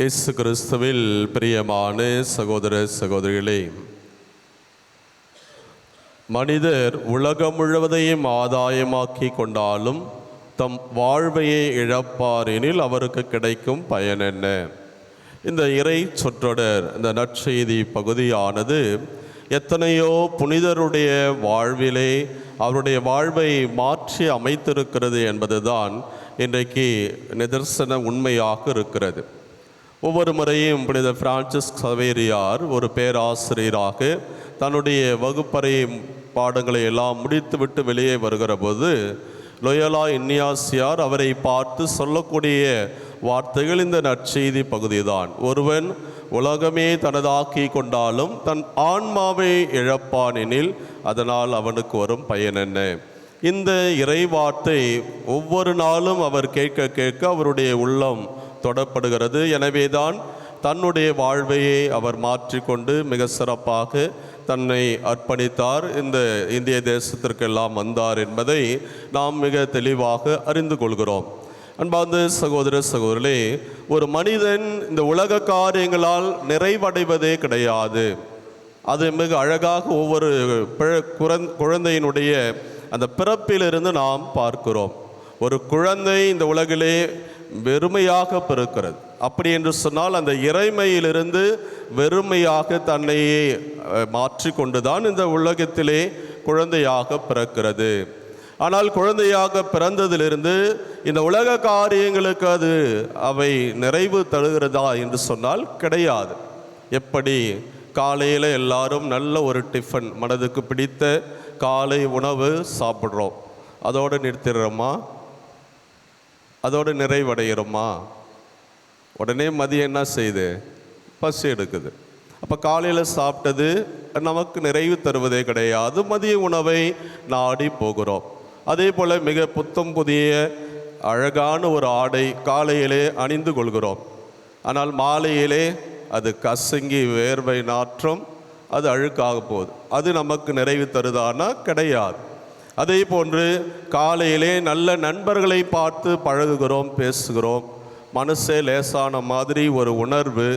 இயேசு கிறிஸ்துவில் பிரியமான சகோதர சகோதரிகளே மனிதர் உலகம் முழுவதையும் ஆதாயமாக்கி கொண்டாலும் தம் வாழ்வையை இழப்பாரெனில் அவருக்கு கிடைக்கும் பயன் என்ன? இந்த இறை சொற்றொடர் இந்த நற்செய்தி பகுதியானது எத்தனையோ புனிதருடைய வாழ்விலே அவருடைய வாழ்வை மாற்றி அமைத்திருக்கிறது என்பதுதான் இன்றைக்கு நிதர்சன உண்மையாக இருக்கிறது. ஒவ்வொரு முறையும் புனித பிரான்சிஸ் சவேரியார் ஒரு பேராசிரியராக தன்னுடைய வகுப்பறை பாடங்களை எல்லாம் முடித்துவிட்டு வெளியே வருகிற போது லொயலா இன்னியாசியார் அவரை பார்த்து சொல்லக்கூடிய வார்த்தைகள் இந்த நற்செய்தி பகுதிதான். ஒருவன் உலகமே தனதாக்கி கொண்டாலும் தன் ஆன்மாவை இழப்பானெனில் அதனால் அவனுக்கு வரும் பயன் என்ன? இந்த இறை வார்த்தை ஒவ்வொரு நாளும் அவர் கேட்க கேட்க அவருடைய உள்ளம் தொடப்படுகிறது. எனவேதான் தன்னுடைய வாழ்வையை அவர் மாற்றிக்கொண்டு மிக சிறப்பாக தன்னை அர்ப்பணித்தார். இந்த இந்திய தேசத்திற்கெல்லாம் வந்தார் என்பதை நாம் மிக தெளிவாக அறிந்து கொள்கிறோம். அன்பார்ந்த சகோதர சகோதரே ஒரு மனிதன் இந்த உலக காரியங்களால் நிறைவடைவதே கிடையாது. அது மிக அழகாக ஒவ்வொரு குழந்தையினுடைய அந்த பிறப்பிலிருந்து நாம் பார்க்கிறோம். ஒரு குழந்தை இந்த உலகிலே வெறுமையாக பிறக்கிறது. அப்படி என்று சொன்னால் அந்த இறைமையிலிருந்து வெறுமையாக தன்னையே மாற்றி மாற்றிக்கொண்டு தான் இந்த உலகத்திலே குழந்தையாக பிறக்கிறது. ஆனால் குழந்தையாக பிறந்ததிலிருந்து இந்த உலக காரியங்களுக்கு அது அவை நிறைவு தருகிறதா என்று சொன்னால் கிடையாது. எப்படி? காலையில் எல்லாரும் நல்ல ஒரு டிஃபன் மனதுக்கு பிடித்த காலை உணவு சாப்பிட்றோம். அதோடு நிறுத்திடுறோமா? அதோடு நிறைவடைகிறோமா? உடனே மதியம் என்ன செய்யுது பசி எடுக்குது. அப்போ காலையில் சாப்பிட்டது நமக்கு நிறைவு தருவதே கிடையாது. மதிய உணவை நாடி போகிறோம். அதே போல் மிக புத்தம் புதிய அழகான ஒரு ஆடை காலையிலே அணிந்து கொள்கிறோம். ஆனால் மாலையிலே அது கசங்கி வேர்வை நாற்றம் அது அழுக்காக போகுது. அது நமக்கு நிறைவு தருதானா? கிடையாது. அதே போன்று காலையிலே நல்ல நண்பர்களை பார்த்து பழகுகிறோம் பேசுகிறோம். மனசே லேசான மாதிரி ஒரு உணர்வு.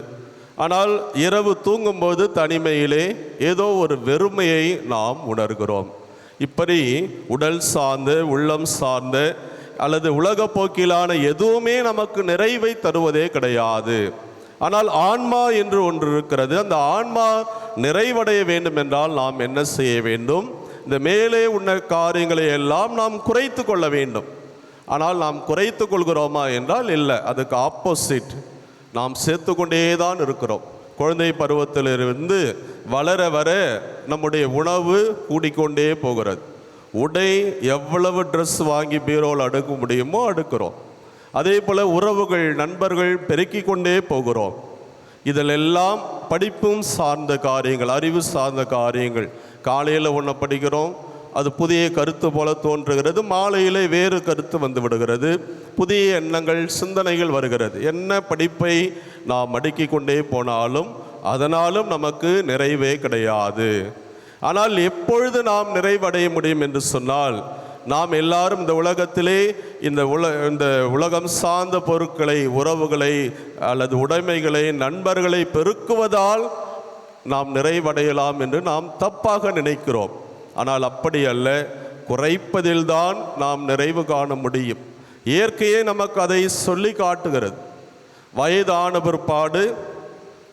ஆனால் இரவு தூங்கும்போது தனிமையிலே ஏதோ ஒரு வெறுமையை நாம் உணர்கிறோம். இப்படி உடல் சார்ந்து உள்ளம் சார்ந்து அல்லது உலக போக்கிலான எதுவுமே நமக்கு நிறைவை தருவதே கிடையாது. ஆனால் ஆன்மா என்று ஒன்று இருக்கிறது. அந்த ஆன்மா நிறைவடைய வேண்டும் என்றால் நாம் என்ன செய்ய வேண்டும்? இந்த மேலே உள்ள காரியங்களை எல்லாம் நாம் குறைத்து கொள்ள வேண்டும். ஆனால் நாம் குறைத்து கொள்கிறோமா என்றால் இல்லை அதுக்கு ஆப்போசிட் நாம் சேர்த்து கொண்டே தான் இருக்கிறோம். குழந்தை பருவத்திலிருந்து வளர வர நம்முடைய உணவு கூடிக்கொண்டே போகிறது. உடை எவ்வளவு ட்ரெஸ் வாங்கி பீரோல் அடுக்க முடியுமோ அடுக்கிறோம். அதே போல் உறவுகள் நண்பர்கள் பெருக்கி கொண்டே போகிறோம். இதிலெல்லாம் படிப்பும் சார்ந்த காரியங்கள் அறிவு சார்ந்த காரியங்கள் காலையில் ஒன்று படிக்கிறோம். அது புதிய கருத்து போல தோன்றுகிறது. மாலையிலே வேறு கருத்து வந்து விடுகிறது. புதிய எண்ணங்கள் சிந்தனைகள் வருகிறது. என்ன படிப்பை நாம் அடுக்கி கொண்டே போனாலும் அதனாலும் நமக்கு நிறைவே கிடையாது. ஆனால் எப்பொழுது நாம் நிறைவடைய முடியும் என்று சொன்னால் நாம் எல்லாரும் இந்த உலகத்திலே இந்த உல இந்த உலகம் சார்ந்த பொருட்களை உறவுகளை அல்லது உடைமைகளை நண்பர்களை பெருக்குவதால் நாம் நிறைவடையலாம் என்று நாம் தப்பாக நினைக்கிறோம். ஆனால் அப்படி அல்ல. குறைப்பதில்தான் நாம் நிறைவு காண முடியும். இயற்கையே நமக்கு அதை சொல்லி காட்டுகிறது. வயதான பிற்பாடு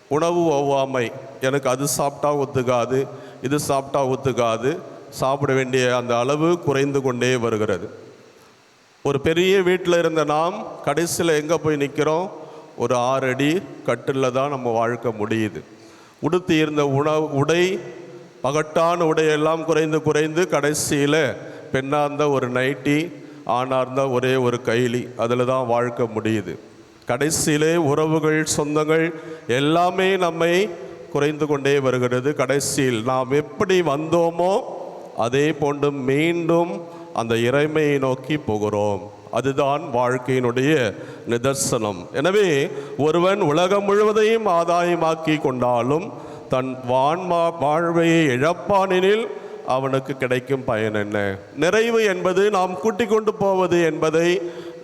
உணவு ஒவ்வாமை. எனக்கு அது சாப்பிட்டா ஒத்துக்காது இது சாப்பிட்டா ஒத்துக்காது. சாப்பிட வேண்டிய அந்த அளவு குறைந்து கொண்டே வருகிறது. ஒரு பெரிய வீட்டில் இருந்த நாம் கடைசியில் எங்கே போய் நிற்கிறோம் ஒரு ஆறடி கட்டில் தான் நம்ம வாழ்க்கை முடியுது. உடுத்தி இருந்த உணவு உடை பகட்டான உடையெல்லாம் குறைந்து குறைந்து கடைசியில் பெண்ணாக இருந்தால் ஒரு நைட்டி ஆணாக இருந்தால் ஒரே ஒரு கைலி. அதில் தான் வாழ்க்கை முடியுது. கடைசியிலே உறவுகள் சொந்தங்கள் எல்லாமே நம்மை குறைந்து கொண்டே வருகிறது. கடைசியில் நாம் எப்படி வந்தோமோ அதே போன்று மீண்டும் அந்த இறைமையை நோக்கி போகிறோம். அதுதான் வாழ்க்கையினுடைய நிதர்சனம். எனவே ஒருவன் உலகம் முழுவதையும் ஆதாயமாக்கி கொண்டாலும் தன் வான்மா வாழ்வையை இழப்பானெனில் அவனுக்கு கிடைக்கும் பயன் என்ன? நிறைவு என்பது நாம் கூட்டிக் கொண்டு போவது என்பதை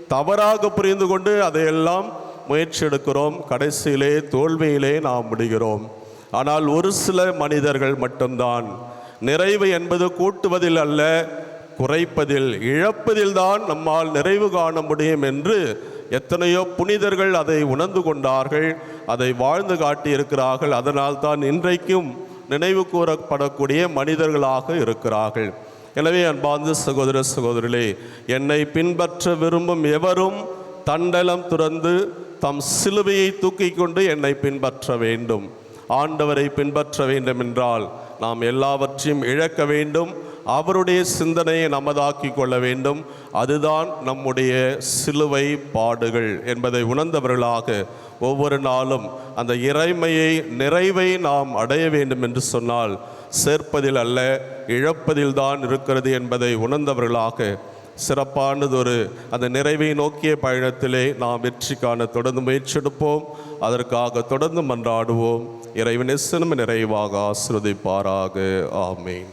தவறாக புரிந்து கொண்டு அதையெல்லாம் முயற்சி எடுக்கிறோம். கடைசியிலே தோல்வியிலே நாம் முடிகிறோம் ஆனால் ஒரு சில மனிதர்கள் மட்டும்தான். நிறைவு என்பது கூட்டுவதில் அல்ல குறைப்பதில் இழப்பதில் தான் நம்மால் நிறைவு காண முடியும் என்று எத்தனையோ புனிதர்கள் அதை உணர்ந்து கொண்டார்கள் அதை வாழ்ந்து காட்டியிருக்கிறார்கள். அதனால் தான் இன்றைக்கும் நினைவு கூறப்படக்கூடிய மனிதர்களாக இருக்கிறார்கள். எனவே அன்பார்ந்த சகோதர சகோதரிகளே என்னை பின்பற்ற விரும்பும் எவரும் தண்டலம் துறந்து தம் சிலுவையை தூக்கி கொண்டு என்னை பின்பற்ற வேண்டும். ஆண்டவரை பின்பற்ற வேண்டும் என்றால் நாம் எல்லாவற்றையும் இழக்க வேண்டும். அவருடைய சிந்தனையை நமதாக்கி கொள்ள வேண்டும். அதுதான் நம்முடைய சிலுவை பாடுகள் என்பதை உணர்ந்தவர்களாக ஒவ்வொரு நாளும் அந்த இறைமையை நிறைவை நாம் அடைய வேண்டும் என்று சொன்னால் சேர்ப்பதில் அல்ல இழப்பதில் தான் இருக்கிறது என்பதை உணர்ந்தவர்களாக சிறப்பானதொரு அந்த நிறைவை நோக்கிய பயணத்திலே நாம் வெற்றி காண தொடர்ந்து முயற்சி எடுப்போம். அதற்காக தொடர்ந்து மன்றாடுவோம். இறைவன் சிறும நிறைவாக ஆசிர்வதிப்பாராக. ஆமேன்.